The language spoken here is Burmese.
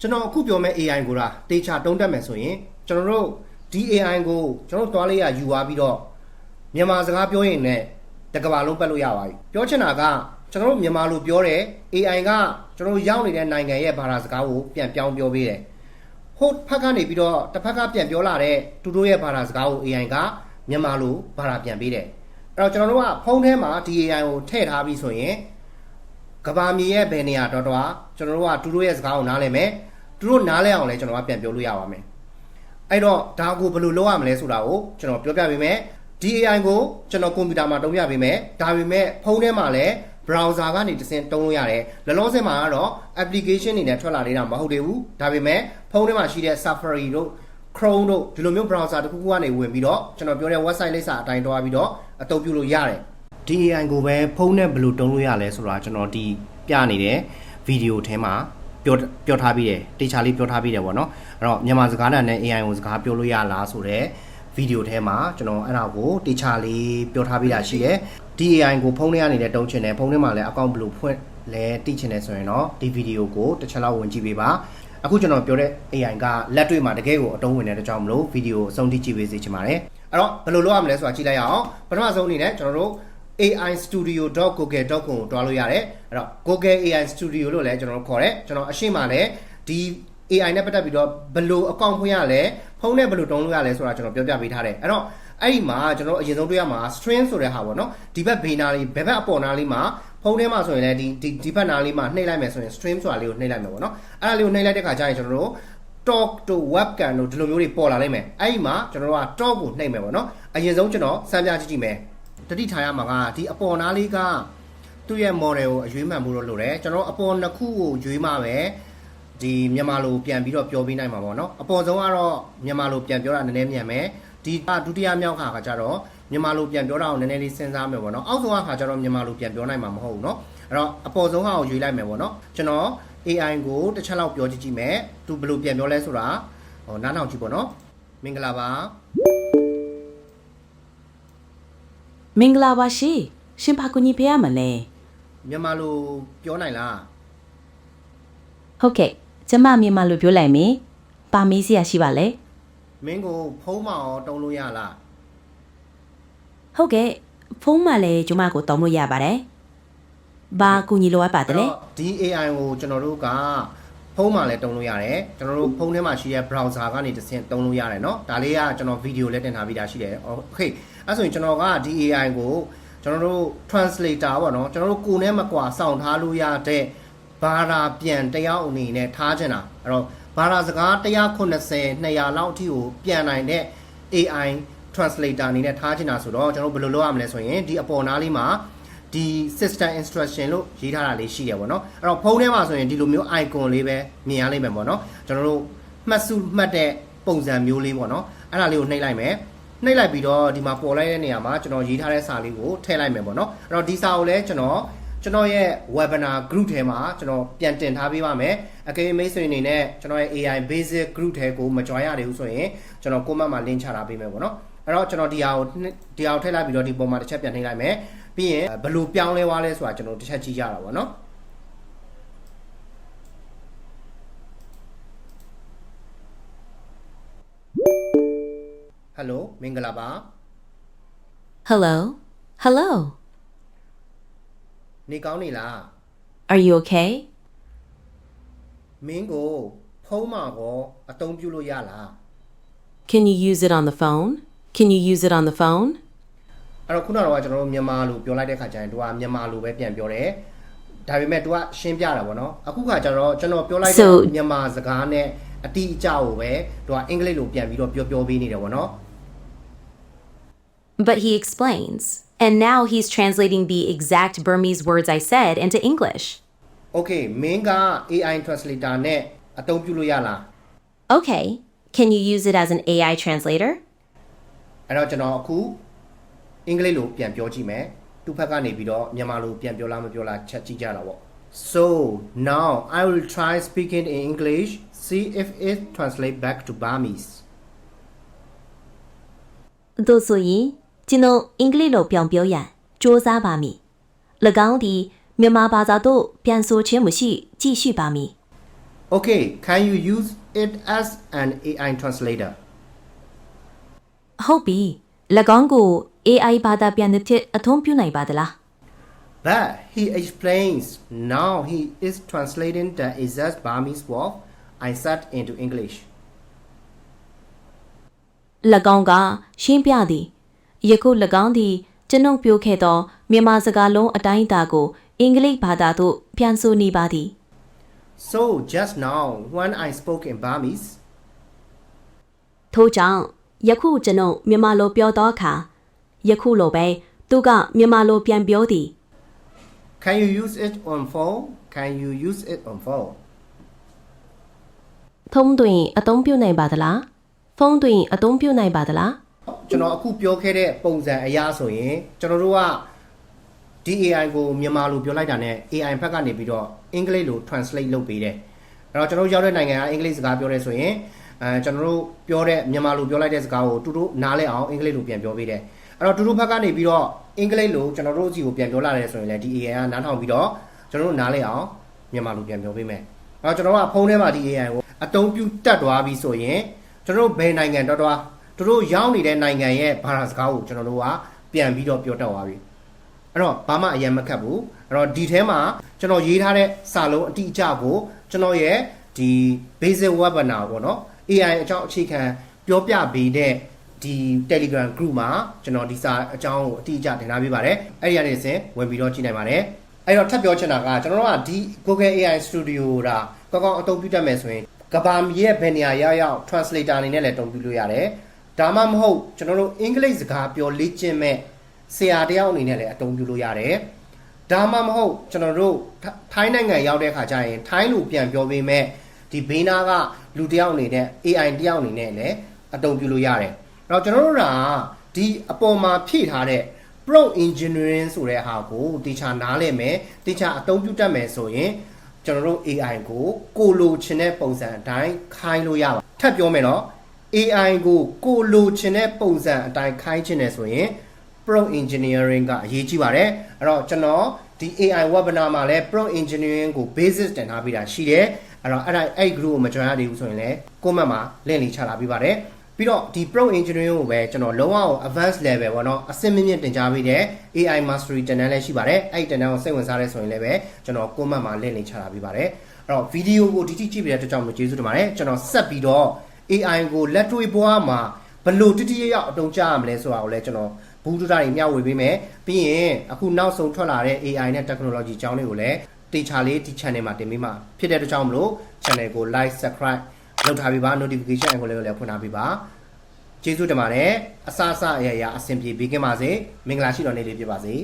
ကျွန်တော်အခုပြောမဲ့ AI ကိုလားတေချာတုံးတက်မယ်ဆိုရင်ကျွန်တော်တို့ဒီ AI ကိုကျွန်တော်တို့သွားလေးရယူသွားပြီးတော့မြန်မာစကားပြောရင်လည်းတကဘာလုံးပတ်လို့ရပါပြီပြောချင်တာကကျွန်တော်တို့မြန်မာလိုပြောတဲ့ AI ကကျွန်တော်တို့ရောက်နေတဲ့နိုင်ငံရဲ့ဘာသာစကားကိုပြန်ပြောင်းပြောပေးတယ်ဟိုဖက်ကနေပြီးတော့တစ်ဖက်ကပြန်ပြောလာတဲ့သူတို့ရဲ့ဘာသာစကားကို AI ကမြန်မာလိုဘာသာပြန်ပေးတယ်အဲ့တော့ကျွန်တော်တို့ကဖုန်းထဲမှာဒီ AI ကိုထည့်ထားပြီးဆိုရင်ကဘာမြေရဲ့ဘယ်နေရာတော့တော့ကျွန်တော်တို့ကသူတို့ရဲ့စကားကိုနားလည်မယ် သူတို့နားလဲအောင်လဲကျွန်တော်ကပြန်ပြောလို့ရပါမယ်အဲ့တော့ဒါကိုဘယ်လိုလုပ်ရမလဲဆိုတာကိုကျွန်တော်ပြောပြပေးမယ်ဒီ AI ကိုကျွန်တော်ကွန်ပျူတာမှာတုံးပြပေးမယ်ဒါပေမဲ့ဖုန်းထဲမှာလည်း browser ကနေတစ်ဆင့်တုံးလို့ရတယ်လောလောဆယ်မှာကတော့ application တွေနဲ့ထွက်လာနေတာမဟုတ်သေးဘူးဒါပေမဲ့ဖုန်းထဲမှာရှိတဲ့ Safari တို့ Chrome တို့ဒီလိုမျိုး browser တစ်ခုခုကနေဝင်ပြီးတော့ကျွန်တော်ပြောတဲ့ website လိပ်စာအတိုင်းတွားပြီးတော့အသုံးပြုလို့ရတယ်ဒီ AI ကိုပဲဖုန်းနဲ့ဘယ်လိုတုံးလို့ရလဲဆိုတာကျွန်တော်ဒီပြနေတဲ့ဗီဒီယိုထဲမှာ ပြောပြောထားပြီးတယ်တေချာလေးပြောထားပြီးတယ်ပေါ့နော်အဲ့တော့မြန်မာစကားတန်နဲ့ AI ကိုစကားပြောလို့ရလားဆိုတော့ဗီဒီယိုထဲမှာကျွန်တော်အဲ့ဒါကိုတေချာလေးပြောထားပြီးတာရှိတယ်ဒီ AI ကိုဖုန်းထဲကနေလည်းတုံးချင်တယ်ဖုန်းထဲမှာလည်းအကောင့်ဘယ်လိုဖွင့်လဲသိချင်တယ်ဆိုရင်တော့ဒီဗီဒီယိုကိုတစ်ချက်လောက်ဝင်ကြည့်ပေးပါအခုကျွန်တော်ပြောတဲ့ AI ကလက်တွေ့မှာတကယ်ကိုအတုံးဝင်တဲ့အတွက်ကြောင့်မလို့ဗီဒီယိုအဆုံးထိကြည့်ပေးစေချင်ပါတယ်အဲ့တော့ဘယ်လိုလုပ်ရမလဲဆိုတာကြည့်လိုက်ရအောင်ပထမဆုံးအနေနဲ့ကျွန်တော်တို့ aistudio.google.com ကိုတွားလို့ရတယ်အဲ့တော့ Google AI Studio လို့လည်းကျွန်တော်တို့ခေါ်တယ်ကျွန်တော်အရှိမလည်းဒီ AI နဲ့ပတ်သက်ပြီးတော့ဘယ်လိုအကောင့်ဖွင့်ရလဲဖုန်းနဲ့ဘယ်လိုတုံးလို့ရလဲဆိုတာကျွန်တော်ပြောပြပေးထားတယ်အဲ့တော့အဲ့ဒီမှာကျွန်တော်အရင်ဆုံးတွေ့ရမှာ string ဆိုတဲ့ဟာပေါ့နော်ဒီဘက်ဘေးနာလေးဘက်ဘက်အပေါ်နာလေးမှာဖုန်းထဲမှာဆိုရင်လည်းဒီဒီဒီဘက်နာလေးမှာနှိပ်လိုက်မယ်ဆိုရင် stream ဆိုတာလေးကိုနှိပ်လိုက်မယ်ပေါ့နော်အဲ့ဒါလေးကိုနှိပ်လိုက်တဲ့ခါကျရင်ကျွန်တော်တို့ talk to webcam တို့ဒီလိုမျိုးတွေပေါ်လာလိမ့်မယ်အဲ့ဒီမှာကျွန်တော်တို့က talk ကိုနှိပ်မယ်ပေါ့နော်အရင်ဆုံးကျွန်တော်စမ်းပြကြည့်ကြည့်မယ် တတိထားရမှာကဒီအပေါ်နားလေးကသူ့ရဲ့ model ကိုအရွေးမှန်ဖို့လို့လိုတယ်ကျွန်တော်အပေါ်နှစ်ခုကိုရွေးမှပဲဒီမြန်မာလိုပြန်ပြီးတော့ပြောပေးနိုင်မှာပေါ့နော်အပေါ်ဆုံးကတော့မြန်မာလိုပြန်ပြောတာနည်းနည်းမြန်မယ်ဒီဒုတိယမြောက်ခါကကြတော့မြန်မာလိုပြန်ပြောတာကိုနည်းနည်းလေးစဉ်းစားမယ်ပေါ့နော်အောက်ဆုံးကခါကျတော့မြန်မာလိုပြန်ပြောနိုင်မှာမဟုတ်ဘူးเนาะအဲ့တော့အပေါ်ဆုံးဟာကိုရွေးလိုက်မယ်ပေါ့နော်ကျွန်တော် AI ကိုတစ်ချက်လောက်ပြောကြည့်ကြည့်မယ်သူဘယ်လိုပြန်ပြောလဲဆိုတာဟောနားထောင်ကြည့်ပေါ့နော်မင်္ဂလာပါ မင်္ဂလာပါရှင်ရှင်ဘာကူညီပေးရမလဲ မြန်မာလိုပြောနိုင်လား ဟုတ်ကဲ့ကျမမြန်မာလိုပြောလိုက်မယ်ပါမေးစရာရှိပါလဲ မင်းကိုဖုံးမအောင်တုံးလို့ရလား ဟုတ်ကဲ့ဖုန်းမှလည်းကျမကိုတောင်းလို့ရပါတယ်ဘာကူညီလိုအပ်ပါတလဲ ဒီ AI ကိုကျွန်တော်တို့ကဖုန်းမှာလည်းတုံးလို့ရတယ်ကျွန်တော်တို့ဖုန်းထဲမှာရှိတဲ့ browser ကနေတစ်ဆင့်တုံးလို့ရတယ်เนาะဒါလေးကကျွန်တော်ဗီဒီယိုလည်းတင်ထားပြီးသားရှိတယ်โอเค အဲ့ဆိုရင်ကျွန်တော်ကဒီ AI ကိုကျွန်တော်တို့ translator ပေါ့နော်ကျွန်တော်တို့ကိုယ်နဲ့မကွာစောင့်ထားလို့ရတဲ့ဘာသာပြန်တရားအနေနဲ့ထားချင်တာအဲ့တော့ဘာသာစကား190 200လောက်အထိကိုပြန်နိုင်တဲ့ AI translator အနေနဲ့ထားချင်တာဆိုတော့ကျွန်တော်ဘယ်လိုလုပ်ရမလဲဆိုရင်ဒီအပေါ်နားလေးမှာဒီ system instruction လို့ရေးထားတာလေးရှိတယ်ပေါ့နော်အဲ့တော့ဖုန်းထဲမှာဆိုရင်ဒီလိုမျိုး icon လေးပဲမြင်ရလိမ့်မယ်ပေါ့နော်ကျွန်တော်တို့မှတ်စုမှတ်တဲ့ပုံစံမျိုးလေးပေါ့နော်အဲ့ဒါလေးကိုနှိပ်လိုက်မယ် နှိပ်လိုက်ပြီးတော့ဒီမှာပေါ်လိုက်တဲ့နေရာမှာကျွန်တော်ရေးထားတဲ့စာလေးကိုထည့်လိုက်မယ်ပေါ့နော်အဲ့တော့ဒီစာကိုလည်းကျွန်တော်ကျွန်တော်ရဲ့ webinar group ထဲမှာကျွန်တော်ပြန်တင်ထားပေးပါမယ်အကယ်၍မိတ်ဆွေအနေနဲ့ကျွန်တော်ရဲ့ AI basic group ထဲကိုမ join ရသေးဘူးဆိုရင်ကျွန်တော် comment မှာ link ချထားပေးမယ်ပေါ့နော်အဲ့တော့ကျွန်တော်ဒီဟာကိုဒီဟာကိုထည့်လိုက်ပြီးတော့ဒီပုံမှာတစ်ချက်ပြန်နှိပ်လိုက်မယ်ပြီးရင်ဘယ်လိုပြောင်းလဲသွားလဲဆိုတာကျွန်တော်တစ်ချက်ကြည့်ကြတာပေါ့နော် ဟယ်လိုမင်္ဂလာပါ Hello Hello နေကောင်းနေလား Are you okay မင်းကိုဖုံးမှာကောအသုံးပြုလို့ရလား Can you use it on the phone Can you use it on the phone အဲ့တော့ခုနကတော့ကျွန်တော်တို့မြန်မာလိုပြောလိုက်တဲ့ခါကျရင်သူကမြန်မာလိုပဲပြန်ပြောတယ်ဒါပေမဲ့ तू ကရှင်းပြတာပေါ့နော်အခုခါကျတော့ကျွန်တော်ပြောလိုက်တဲ့ So- မြန်မာစကားနဲ့အတိအကျကိုပဲ तू ကအင်္ဂလိပ်လိုပြန်ပြီးတော့ပြောပြောပေးနေတယ်ပေါ့နော် But he explains. And now he's translating the exact Burmese words I said into English. Okay မင်းက AI translator နဲ့အသုံးပြုလို့ရလား Okay, can you use it as an AI translator? အဲ့တော့ကျွန်တော်အခုအင်္ဂလိပ်လိုပြန်ပြောကြည့်မယ်သူ့ဘက်ကနေပြီးတော့မြန်မာလိုပြန်ပြောလားမပြောလားချက်ကြည့်ကြတာပေါ့ So now I will try speaking in English see if it translate back to Burmese သို့ဆိုရင် ကျွန်တော်အင်္ဂလိပ်လိုပြောင်းပြောရန်စ조사ပါမည်။၎င်းသည်မြန်မာဘာသာသို့ပြန်ဆိုခြင်းမရှိကြည့်ရှိပါမည် Okay, can you use it as an AI translator? ဟုတ်ပြီ၎င်းကို AI ဘာသာပြန်တစ်ဖြစ်အသုံးပြုနိုင်ပါသလား But he explains now he is translating the exact Burmese word I said into English. ၎င်းကရှင်းပြသည် ယခု၎င်းသည်ကျွန်ုပ်ပြောခဲ့သောမြန်မာစကားလုံးအတိုင်းအတာကိုအင်္ဂလိပ်ဘာသာသို့ပြန်ဆိုနေပါသည် So just now when I spoke in Burmese, ထို့ကြောင့်ယခုကျွန်ုပ်မြန်မာလိုပြောသောအခါယခုလိုပဲသူကမြန်မာလိုပြန်ပြောသည် can you use it on phone? Can you use it on phone? ဖုန်းတွင်အသုံးပြုနိုင်ပါသလားဖုန်းတွင်အသုံးပြုနိုင်ပါသလား ကျွန်တော်အခုပြောခဲ့တဲ့ပုံစံအရာဆိုရင်ကျွန်တော်တို့ကဒီ AI ကိုမြန်မာလိုပြောလိုက်တာနဲ့ AI ဘက်ကနေပြီးတော့အင်္ဂလိပ်လို translate လုပ်ပေးတယ်အဲ့တော့ကျွန်တော်တို့ရောက်တဲ့နိုင်ငံကအင်္ဂလိပ်စကားပြောရဲဆိုရင်အဲကျွန်တော်တို့ပြောတဲ့မြန်မာလိုပြောလိုက်တဲ့စကားကိုတူတူနားလဲအောင်အင်္ဂလိပ်လိုပြန်ပြောပေးတယ်အဲ့တော့တူတူဘက်ကနေပြီးတော့အင်္ဂလိပ်လိုကျွန်တော်တို့စီကိုပြန်ပြောလာတယ်ဆိုရင်လည်းဒီ AI ကနားထောင်ပြီးတော့ကျွန်တော်တို့နားလဲအောင်မြန်မာလိုပြန်ပြောပေးမယ်အဲ့တော့ကျွန်တော်ကဖုန်းထဲမှာဒီ AI ကိုအသုံးပြုတတ်သွားပြီဆိုရင်ကျွန်တော်တို့ဘယ်နိုင်ငံတော်တော် သူတို့ရောက်နေတဲ့နိုင်ငံရဲ့ဘာသာစကားကိုကျွန်တော်တို့ကပြန်ပြီးတော့ပြောတတ်သွားပြီအဲ့တော့ဘာမှအရင်မခက်ဘူးအဲ့တော့ဒီထဲမှာကျွန်တော်ရေးထားတဲ့စာလုံးအတိအကျကိုကျွန်တော်ရဲ့ဒီ basic webinar ပေါ့နော် AI အကြောင်းအခြေခံပြောပြပေးတဲ့ဒီ Telegram group မှာကျွန်တော်ဒီစာအကြောင်းကိုအတိအကျတင်ထားပေးပါတယ်အဲ့ဒီကနေစဉ်ဝင်ပြီးတော့ကြည့်နိုင်ပါတယ်အဲ့တော့ထပ်ပြောချင်တာကကျွန်တော်တို့ကဒီ Google AI Studio တာကောင်းကောင်းအသုံးပြုတတ်မယ်ဆိုရင်ကဘာမီရဲ့ဘယ်နေရာရောက်ရောက် translator အနေနဲ့လည်းအသုံးပြုလို့ရတယ် ဒါမှမဟုတ်ကျွန်တော်တို့အင်္ဂလိပ်စကားပြောလေ့ကျင့်မဲ့ဆရာတယောက်အနေနဲ့လည်းအသုံးပြုလို့ရတယ်ဒါမှမဟုတ်ကျွန်တော်တို့ထထိုင်းနိုင်ငံရောက်တဲ့ခါကျရင်ထိုင်းလူပြန်ပြောပေးမဲ့ဒီဘေးနာကလူတယောက်အနေနဲ့ AI တယောက်အနေနဲ့လည်းအသုံးပြုလို့ရတယ်အဲ့တော့ကျွန်တော်တို့ကဒီအပေါ်မှာဖြည့်ထားတဲ့ prompt engineering ဆိုတဲ့ဟာကိုတေချာနားလည်မယ်တေချာအသုံးပြုတတ်မယ်ဆိုရင်ကျွန်တော်တို့ AI ကိုကိုလိုချင်တဲ့ပုံစံအတိုင်းခိုင်းလို့ရပါထပ်ပြောမယ်နော် AI ကိုကိုလိုချင်တဲ့ပုံစံအတိုင်းခိုင်းချင်တယ်ဆိုရင် prompt engineering ကအရေးကြီးပါတယ်အဲ့တော့ကျွန်တော်ဒီ AI webinar မှာလည်း prompt engineering ကို basis တင်ထားပေးတာရှိတယ်အဲ့တော့အဲ့ဒါအဲ့ group ကိုမ join ရသေးဘူးဆိုရင်လည်း comment မှာ link လေးချထားပေးပါတယ်ပြီးတော့ဒီ prompt engineering ကိုပဲကျွန်တော်လုံးဝ advanced level ပေါ့နော်အဆင့်မြင့်မြင့်တင်ကြားပေးတဲ့ AI mastery channel လည်းရှိပါတယ်အဲ့ဒီ channel ကိုစိတ်ဝင်စားတဲ့ဆိုရင်လည်းပဲကျွန်တော် comment မှာ link လေးချထားပေးပါတယ်အဲ့တော့ video ကိုဒီတိကြည့်ပေးတဲ့အတွက်ကြောင့်မကျေးဇူးတင်ပါတယ်ကျွန်တော်ဆက်ပြီးတော့ AI ကိုလက်တွေ့ဘဝမှာဘယ်လို့တိတိယရောက်အတုံးကြရမလဲဆိုတာကိုလည်းကျွန်တော်ဘူးတူတာတွေမျှဝေပေးမယ်ပြီးရင်အခုနောက်ဆုံးထွက်လာတဲ့ AI နဲ့ technology အကြောင်းတွေကိုလည်းတေချာလေးဒီ channel မှာတင်ပေးမှာဖြစ်တဲ့အတွက်ကြောင့်မလို့ channel ကို like subscribe လုပ်ထားပေးပါ notification အကိုလေးကိုလည်းဖွင့်ထားပေးပါကျေးဇူးတင်ပါတယ်အစအစအရာရာအဆင်ပြေပေးခင်ပါစေမင်္ဂလာရှိတော်နေ့လေးဖြစ်ပါစေ